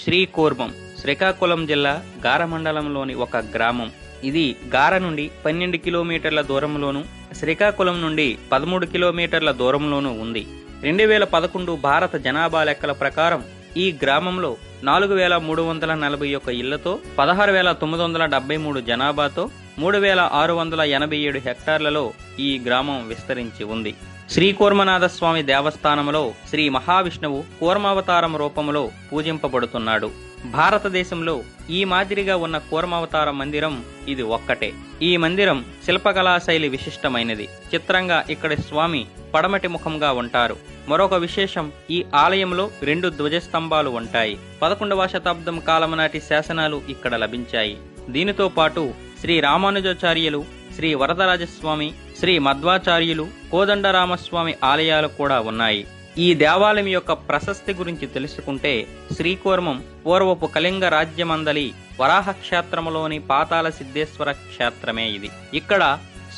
శ్రీకూర్మం శ్రీకాకుళం జిల్లా గార మండలంలోని ఒక గ్రామం. ఇది గార నుండి పన్నెండు కిలోమీటర్ల దూరంలోను శ్రీకాకుళం నుండి పదమూడు కిలోమీటర్ల దూరంలోనూ ఉంది. రెండు వేల పదకొండు భారత జనాభా లెక్కల ప్రకారం ఈ గ్రామంలో నాలుగు వేల మూడు వందల నలభై ఒక ఇళ్ళతో పదహారు వేల తొమ్మిది వందల డెబ్బై మూడు జనాభాతో మూడు వేల ఆరు వందల ఎనభై ఏడు హెక్టార్లలో ఈ గ్రామం విస్తరించి ఉంది. శ్రీ కూర్మనాథస్వామి దేవస్థానంలో శ్రీ మహావిష్ణువు కూర్మావతారం రూపంలో పూజింపబడుతున్నాడు. భారతదేశంలో ఈ మాదిరిగా ఉన్న కూర్మావతార మందిరం ఇది ఒక్కటే. ఈ మందిరం శిల్పకళా శైలి విశిష్టమైనది. చిత్రంగా ఇక్కడి స్వామి పడమటి ముఖంగా ఉంటారు. మరొక విశేషం ఈ ఆలయంలో రెండు ధ్వజస్తంభాలు ఉంటాయి. పదకొండవ శతాబ్దం కాలం నాటి శాసనాలు ఇక్కడ లభించాయి. దీనితో పాటు శ్రీ రామానుజాచార్యులు శ్రీ వరదరాజస్వామి శ్రీ మధ్వాచార్యులు కోదండరామస్వామి ఆలయాలు కూడా ఉన్నాయి. ఈ దేవాలయం యొక్క ప్రశస్తి గురించి తెలుసుకుంటే శ్రీకూర్మం పూర్వపు కళింగ రాజ్యమందలి వరాహ క్షేత్రములోని పాతాల సిద్ధేశ్వర క్షేత్రమే ఇది. ఇక్కడ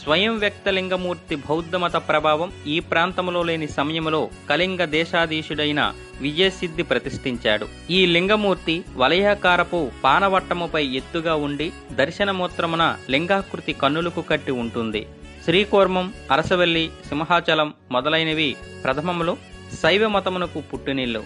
స్వయం వ్యక్తలింగమూర్తి బౌద్ధమత ప్రభావం ఈ ప్రాంతంలో లేని సమయంలో కళింగ దేశాధీశుడైన విజయసిద్ధి ప్రతిష్ఠించాడు. ఈ లింగమూర్తి వలయాకారపు పానవట్టముపై ఎత్తుగా ఉండి దర్శనమూత్రమున లింగాకృతి కన్నులకు కట్టి ఉంటుంది. శ్రీకూర్మం అరసవెల్లి సింహాచలం మొదలైనవి ప్రథమములో శైవ మతమునకు పుట్టినిల్లు.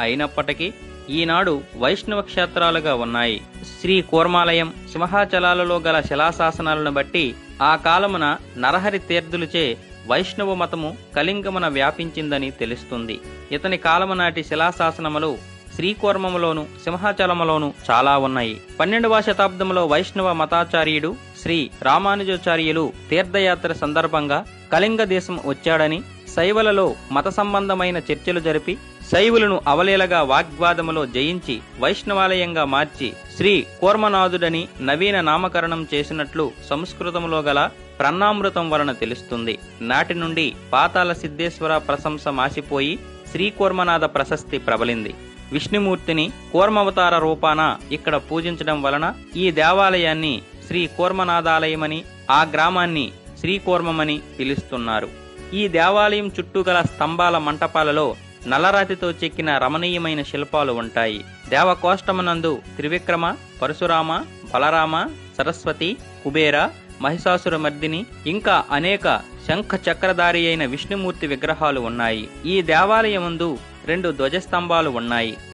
అయినప్పటికీ ఈనాడు వైష్ణవ క్షేత్రాలుగా ఉన్నాయి. శ్రీ కూర్మాలయం సింహాచలాలలో గల శిలాశాసనాలను బట్టి ఆ కాలమున నరహరి తీర్థులచే వైష్ణవ మతము కళింగమున వ్యాపించిందని తెలుస్తుంది. ఇతని కాలము నాటి శిలాశాసనములు శ్రీకూర్మములోను సింహాచలములోను చాలా ఉన్నాయి. పన్నెండవ శతాబ్దంలో వైష్ణవ మతాచార్యుడు శ్రీ రామానుజాచార్యులు తీర్థయాత్ర సందర్భంగా కళింగ దేశం వచ్చాడని శైవలలో మత సంబంధమైన చర్చలు జరిపి శైవులను అవలేలగా వాగ్వాదములో జయించి వైష్ణవాలయంగా మార్చి శ్రీ కూర్మనాథుడని నవీన నామకరణం చేసినట్లు సంస్కృతంలో గల ప్రన్నామృతం వలన తెలుస్తుంది. నాటి నుండి పాతాల సిద్ధేశ్వర ప్రశంస మాసిపోయి శ్రీకూర్మనాథ ప్రశస్తి ప్రబలింది. విష్ణుమూర్తిని కూర్మవతార రూపాన ఇక్కడ పూజించడం వలన ఈ దేవాలయాన్ని శ్రీ కూర్మనాథాలయమని ఆ గ్రామాన్ని శ్రీకూర్మమని పిలుస్తున్నారు. ఈ దేవాలయం చుట్టూ గల స్తంభాల మంటపాలలో నల్లరాతితో చెక్కిన రమణీయమైన శిల్పాలు ఉంటాయి. దేవకోష్టమనందు త్రివిక్రమ పరశురామ బలరామ సరస్వతి కుబేర మహిషాసుర మర్దిని ఇంకా అనేక శంఖ చక్రధారి అయిన విష్ణుమూర్తి విగ్రహాలు ఉన్నాయి. ఈ దేవాలయం ముందు రెండు ధ్వజస్తంభాలు ఉన్నాయి.